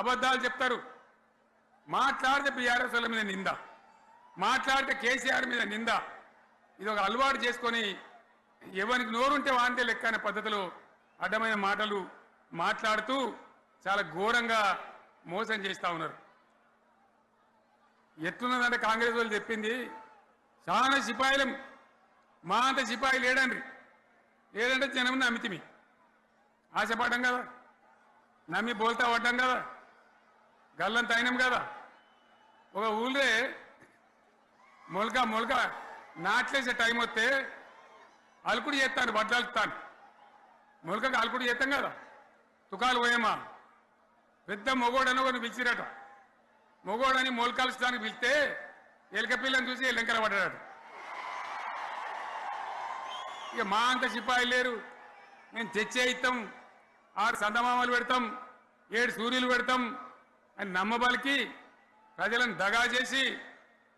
అబద్ధాలు చెప్తారు. మాట్లాడితే బీఆర్ఎస్ వాళ్ళ మీద నింద. మాట్లాడితే కేసీఆర్ మీద నింద. ఇది ఒక అలవాటు చేసుకొని ఎవరికి నోరుంటే వాంతే లెక్క అనే పద్ధతిలో అడ్డమైన మాటలు మాట్లాడుతూ చాలా ఘోరంగా మోసం చేస్తూ ఉన్నారు. ఎట్లున్నదంటే కాంగ్రెస్ వాళ్ళు చెప్పింది చాలా సిపాయిలం మా అంత సిపాయి లేడండి. లేదంటే జనం నమ్మితిమి. ఆశపడ్డం కదా. నమ్మి బోల్తా పడ్డం కదా. గల్లంత అయినాం కదా. ఒక ఊళ్ళే మొలక మొలక నాట్లేసే టైం వస్తే అలుకుడు చేస్తాను బట్టలుతాను మొలకకు అలుకుడు చేస్తాం కదా. తుకాలు పోయేమా? పెద్ద మొగోడని ఒకరిని పిలిచిరట. మొగోడని మొలకాల్చడానికి పిలిస్తే ఎలక పిల్లని చూసి ఎల్లంకల పడ్డాడు ఇక మా అంత సిపాయి లేరు. మేము తెచ్చే ఇస్తాం ఆరు సందమామలు పెడతాం ఏడు సూర్యులు పెడతాం అని నమ్మబలికి ప్రజలను దగా చేసి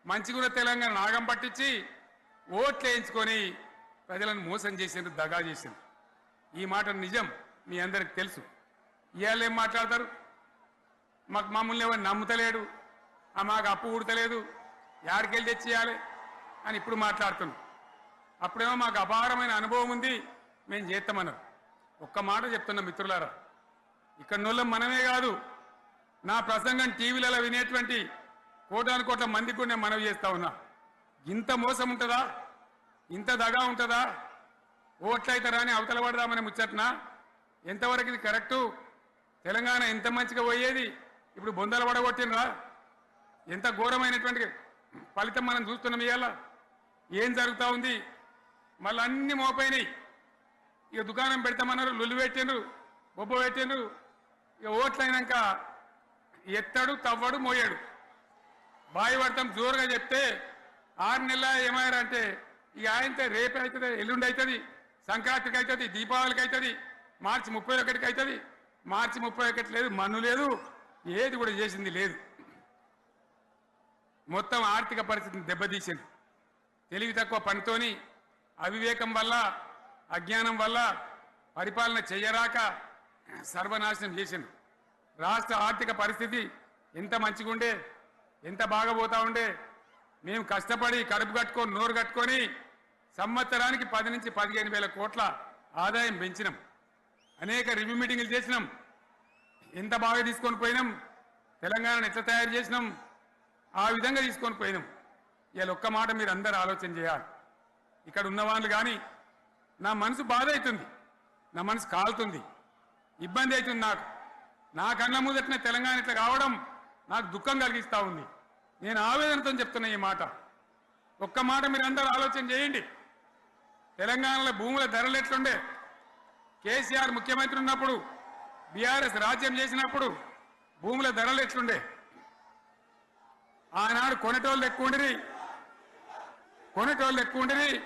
మంచిగున్న తెలంగాణ నాగం పట్టించి ఓట్లు వేయించుకొని ప్రజలను మోసం చేసిండ్రు దగా చేసిండ్రు. ఈ మాట నిజం మీ అందరికి తెలుసు. ఇవాళ ఏం మాట్లాడతారు? మాకు మమ్మల్ని ఎవరు నమ్ముతలేడు ఆ మాకు అప్పు ఉడతలేదు యాడికెళ్ళి తెచ్చేయాలి అని ఇప్పుడు మాట్లాడుతున్నాం అప్పుడేమో మాకు అపారమైన అనుభవం ఉంది మేము చేస్తామన్నారు. ఒక్క మాట చెప్తున్నా మిత్రులారా ఇక్కడ నోళ్ళం మనమే కాదు నా ప్రసంగం టీవీలలో వినేటువంటి కోటాను కోట్ల మందికి కూడా నేను మనవి చేస్తా ఉన్నా. ఇంత మోసం ఉంటుందా? ఇంత దగా ఉంటుందా? ఓట్లయితారా అని అవతల పడదామని ముచ్చట్నా? ఎంతవరకు ఇది కరెక్టు? తెలంగాణ ఎంత మంచిగా పోయేది? ఇప్పుడు బొందలు పడగొట్టినరా ఎంత ఘోరమైనటువంటి ఫలితం మనం చూస్తున్నాం ఇవాళ. ఏం జరుగుతూ ఉంది? మళ్ళీ అన్ని మోపైనాయి. ఇక దుకాణం పెడతామన్నారు లుల్లు పెట్టిండ్రు బొబ్బ పెట్టిండ్రు. ఇక ఓట్లయినాక ఎత్తడు తవ్వడు మోయాడు. బాయి పడతాం జోరుగా చెప్తే ఆరు నెలల ఏమయ్యారంటే ఇక ఆయనతో రేపు అవుతుంది ఎల్లుండి అవుతుంది సంక్రాంతికి అవుతుంది దీపావళికి అవుతుంది మార్చి ముప్పై ఒకటికి అవుతుంది. మార్చి ముప్పై ఒకటి లేదు మన్ను లేదు ఏది కూడా చేసింది లేదు. మొత్తం ఆర్థిక పరిస్థితిని దెబ్బతీసింది. తెలివి తక్కువ పనితోని అవివేకం వల్ల అజ్ఞానం వల్ల పరిపాలన చెయ్యరాక సర్వనాశనం చేసింది రాష్ట్ర ఆర్థిక పరిస్థితి ఎంత మంచిగుండే ఎంత బాగా పోతా ఉండే మేము కష్టపడి కడుపు కట్టుకొని నోరు కట్టుకొని సంవత్సరానికి పది నుంచి పదిహేను వేల కోట్ల ఆదాయం పెంచినాం. అనేక రివ్యూ మీటింగ్లు చేసినాం. ఎంత బాగా తీసుకొని పోయినాం. తెలంగాణను ఎట్లా తయారు చేసినాం? ఆ విధంగా తీసుకొని పోయినాం. ఇవాళ ఒక్క మాట మీరు అందరు ఆలోచన చేయాలి. ఇక్కడ ఉన్న వాళ్ళు కానీ నా మనసు బాధ అవుతుంది. నా మనసు కాలుతుంది. ఇబ్బంది అవుతుంది నాకు. నా కళ్ళ ముందటనే తెలంగాణ ఇట్లా కావడం నాకు దుఃఖం కలిగిస్తూ ఉంది. నేను ఆవేదనతో చెప్తున్నా ఈ మాట. ఒక్క మాట మీరు అందరూ ఆలోచన చేయండి. తెలంగాణలో భూముల ధరలు ఎట్లుండే? కేసీఆర్ ముఖ్యమంత్రి ఉన్నప్పుడు బీఆర్ఎస్ రాజ్యం చేసినప్పుడు భూముల ధరలు ఎట్లుండే? ఆనాడు కొనేటోళ్ళు ఎక్కువ ఉండిరి. కొనేటోళ్ళు ఎక్కువ ఉండిరి.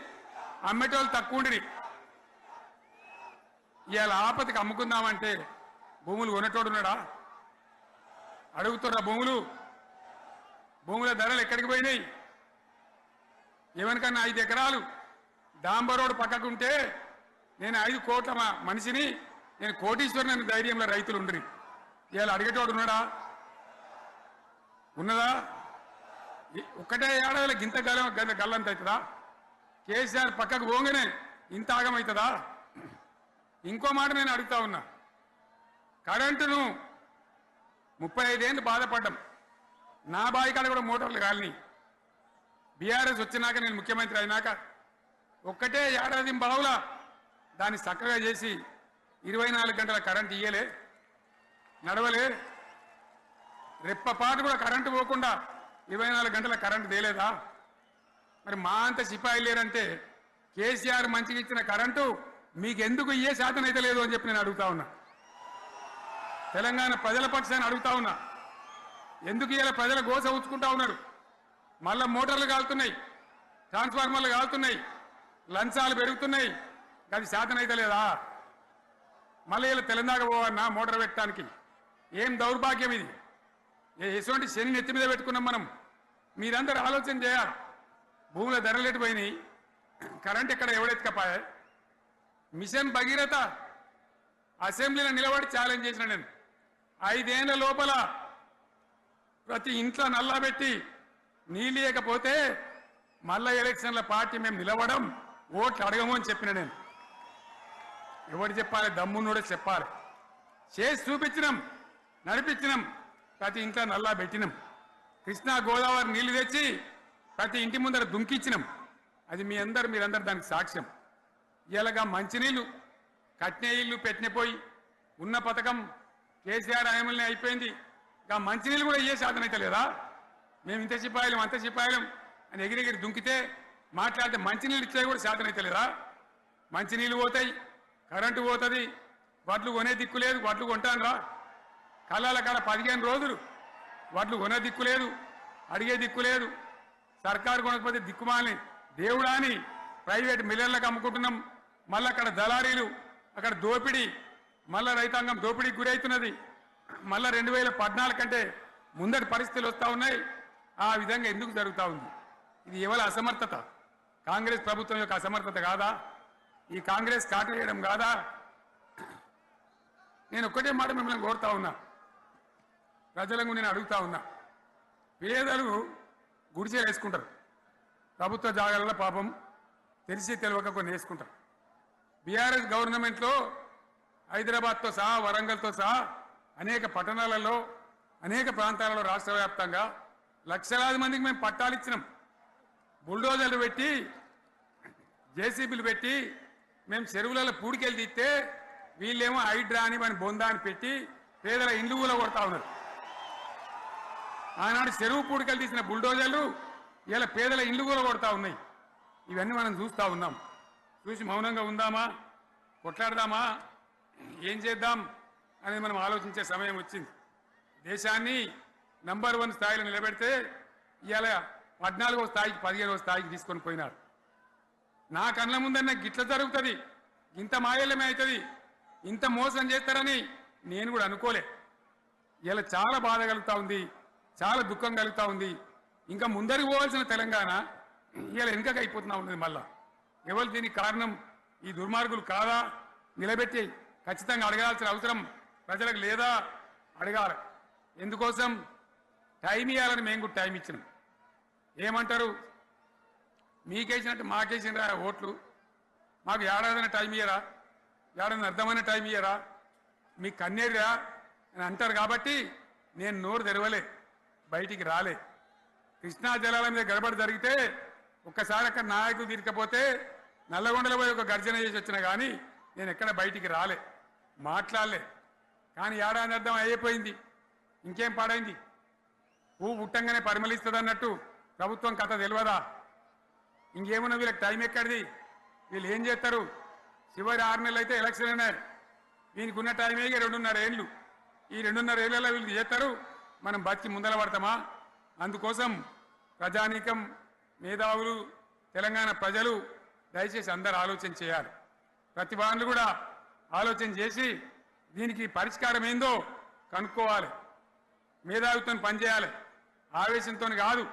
అమ్మేటోళ్ళు తక్కువ ఉండిరి. ఇవాళ ఆపతికి అమ్ముకుందామంటే భూములు కొనేటోడు ఉన్నాడా? అడుగుతున్నా భూములు. భూముల ధరలు ఎక్కడికి పోయినాయి? ఎవరికన్నా ఐదు ఎకరాలు. డాంబర్ రోడ్ పక్కకు ఉంటే నేను ఐదు కోట్ల మనిషిని నేను కోటీశ్వరుని అనే ధైర్యంలో రైతులు ఉండ్రి. ఇవాళ అడిగేటోడు ఉన్నాడా? ఉన్నదా? ఒక్కటే ఏడాదిలో గింత గల గల్లంత అవుతుందా కేసీఆర్ పక్కకు పోగానే ఇంత ఆగమవుతుందా ఇంకో మాట నేను అడుగుతా ఉన్నా. కరెంటును ముప్పై ఐదేళ్ళు బాధపడ్డాం. నా బావి కాడ కూడా మోటార్లు కాలని బీఆర్ఎస్ వచ్చినాక నేను ముఖ్యమంత్రి అయినాక ఒక్కటే ఏడాది బావుల దాన్ని చక్కగా చేసి ఇరవై నాలుగు గంటల కరెంట్ ఇయ్యలే నడవలే. రెప్పపాటు కూడా కరెంటు పోకుండా ఇరవై నాలుగు గంటల కరెంటు తేలేదా? మరి మా అంత సిపాయి లేరంటే కేసీఆర్ మంచిగా ఇచ్చిన కరెంటు మీకు ఎందుకు ఇయ్యే శాతం అయితే లేదు అని చెప్పి నేను అడుగుతా ఉన్నా. తెలంగాణ ప్రజల పక్షాన్ని అడుగుతా ఉన్నా. ఎందుకు ఇలా ప్రజల గోస ఉంచుకుంటా ఉన్నారు మళ్ళా మోటార్లు కాలుతున్నాయి ట్రాన్స్ఫార్మర్లు కాలుతున్నాయి లంచాలు పెరుగుతున్నాయి. అది శాతం అయితే లేదా? మళ్ళీ ఇలా తెలంగాణ పోవన్నా మోటార్ పెట్టడానికి ఏం దౌర్భాగ్యం ఇది? ఏ- ఎటువంటి శని నెత్తి మీద పెట్టుకున్నాం మనం. మీరందరూ ఆలోచన చేయాలి. భూముల ధరలు ఎటు పోయినాయి కరెంట్ ఎక్కడ ఎవడెత్తుకపోయా? మిషన్ భగీరథ అసెంబ్లీలో నిలబడి ఛాలెంజ్ చేసిన నేను. ఐదేళ్ళ లోపల ప్రతి ఇంట్లో నల్లబెట్టి నీళ్ళు ఇవ్వకపోతే మళ్ళా ఎలక్షన్ల పార్టీ మేము నిలవడం ఓట్లు అడగము అని చెప్పిన నేను. ఎవరు చెప్పాలి? దమ్మున్నోడే చెప్పాలి. చేసి చూపించినాం నడిపించినాం ప్రతి ఇంట్లో నల్లా పెట్టినాం. కృష్ణా గోదావరి నీళ్ళు తెచ్చి ప్రతి ఇంటి ముందర దుంకిచ్చినాం. అది మీ అందరు మీరందరు దానికి సాక్ష్యం. ఇలాగా మంచినీళ్ళు కట్నే ఇల్లు పెట్టిన పోయి ఉన్న పథకం కేసీఆర్ ఆయమల్ని అయిపోయింది. ఇంకా మంచినీళ్ళు కూడా ఏ శాతం అయితే లేదా? మేము ఇంత సిపాయిలం అంత సిపాయిలం అని ఎగిరెగిరి దుంకితే మాట్లాడితే మంచినీళ్ళు ఇచ్చే కూడా శాతం అయితే లేదా? మంచినీళ్ళు పోతాయి కరెంటు పోతుంది వడ్లు కొనే దిక్కు లేదు వడ్లు కొంటాను రా కళ్ళాల కాడ పదిహేను రోజులు వడ్లు కొనే దిక్కు లేదు అడిగే దిక్కు లేదు. సర్కారు కొనకపోతే దిక్కుమాలని. దేవుడా అని ప్రైవేట్ మిల్లర్లకు అమ్ముకుంటున్నాం. మళ్ళీ అక్కడ దళారీలు అక్కడ దోపిడీ మళ్ళా రైతాంగం దోపిడీకి గురవుతున్నది మళ్ళా రెండు వేల పద్నాలుగు కంటే ముందటి పరిస్థితులు వస్తూ ఉన్నాయి. ఆ విధంగా ఎందుకు జరుగుతూ ఉంది? ఇది ఎవరి అసమర్థత? కాంగ్రెస్ ప్రభుత్వం యొక్క అసమర్థత కాదా? ఈ కాంగ్రెస్ కాటేయడం కాదా? నేను ఒక్కటే మాట మిమ్మల్ని కోరుతా ఉన్నా. ప్రజలకు నేను అడుగుతా ఉన్నా. పేదలు గుడిచేలు వేసుకుంటారు. ప్రభుత్వ జాగాలలో పాపం తెలిసి తెలియక కొన్ని వేసుకుంటారు. బీఆర్ఎస్ గవర్నమెంట్లో హైదరాబాద్తో సహా వరంగల్తో సహా అనేక పట్టణాలలో అనేక ప్రాంతాలలో రాష్ట్ర వ్యాప్తంగా లక్షలాది మందికి మేము పట్టాలు ఇచ్చినాం. బుల్డోజర్లు పెట్టి జేసీబీలు పెట్టి మేము చెరువులలో పూడికెళ్ళి తీస్తే వీళ్ళేమో హైడ్రా అని మన బొందా అని పెట్టి పేదల ఇండ్లు కూడా కొడతా ఉన్నారు. ఆనాడు చెరువు పూడికలు తీసిన బుల్డోజర్లు ఇలా పేదల ఇండ్లు కూడా కొడతా ఉన్నాయి. ఇవన్నీ మనం చూస్తూ ఉన్నాం. చూసి మౌనంగా ఉందామా? కొట్లాడదామా? ఏం చేద్దాం అనేది మనం ఆలోచించే సమయం వచ్చింది. దేశాన్ని నంబర్ వన్ స్థాయిలో నిలబెడితే ఇవాళ పద్నాలుగో స్థాయికి పదిహేనవ స్థాయికి తీసుకొని పోయినారు. నా కళ్ళ ముందన్న గిట్ల జరుగుతుంది. ఇంత మాయల్యమే అవుతుంది ఇంత మోసం చేస్తారని నేను కూడా అనుకోలే. ఇలా చాలా బాధ కలుగుతూ ఉంది. చాలా దుఃఖం కలుగుతూ ఉంది. ఇంకా ముందరికి పోవాల్సిన తెలంగాణ ఇలా వెనుకకి అయిపోతున్నా ఉన్నది మళ్ళా. ఎవరు దీనికి కారణం? ఈ దుర్మార్గులు కాదా? నిలబెట్టి ఖచ్చితంగా అడగాల్సిన అవసరం ప్రజలకు లేదా అడగాలి. ఎందుకోసం? టైం ఇవ్వాలని మేము కూడా టైం ఇచ్చినాం. ఏమంటారు? మీకేసినట్టు మాకేసిన ఓట్లు? మాకు ఏడాదిన టైం ఇయ్యరా? ఏడాది అర్థమైన టైం ఇయ్యరా? మీకు కన్నేరురా? అని అంటారు కాబట్టి నేను నోరు తెరవలే. బయటికి రాలే. కృష్ణా జలాల మీద గడబడి జరిగితే ఒక్కసారి అక్కడ నాయకులు తీరకపోతే నల్లగొండలో పోయి ఒక గర్జన చేసి వచ్చినా కానీ నేను ఎక్కడ బయటికి రాలే. మాట్లాడలే. కానీ ఏడాది అర్థం అయిపోయింది. ఇంకేం పాడైంది? పువ్వు పుట్టంగానే పరిమళిస్తుంది అన్నట్టు ప్రభుత్వం కథ తెలియదా ఇంకేమున్నా వీళ్ళకి టైం ఎక్కడిది? వీళ్ళు ఏం చేస్తారు? చివరి ఆరు నెలలు అయితే ఎలక్షన్ అయినాయి దీనికి ఉన్న టైమే ఇక రెండున్నర ఏళ్ళు. ఈ రెండున్నర ఏళ్ళలో వీళ్ళు చేస్తారు? మనం బతికి ముందల పడతామా? అందుకోసం ప్రజానీకం మేధావులు తెలంగాణ ప్రజలు దయచేసి అందరు ఆలోచన చేయాలి. ప్రతి కూడా ఆలోచన చేసి దీనికి పరిష్కారం ఏందో కనుక్కోవాలి. మేధావితో పనిచేయాలి. ఆవేశంతో కాదు.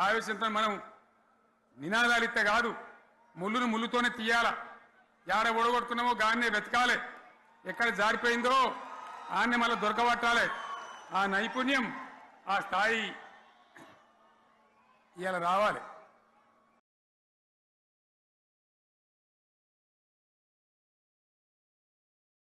ఆవేశంతో మనం నినాదాలు ఇస్తే కాదు. ముళ్ళును ముళ్ళుతోనే తీయాల. యాడ ఒడగొడుతున్నామో గాన్నే వెతకాలి. ఎక్కడ జారిపోయిందో ఆన్నే మళ్ళీ దొరకబట్టాలి. ఆ నైపుణ్యం ఆ స్థాయి ఇలా రావాలి.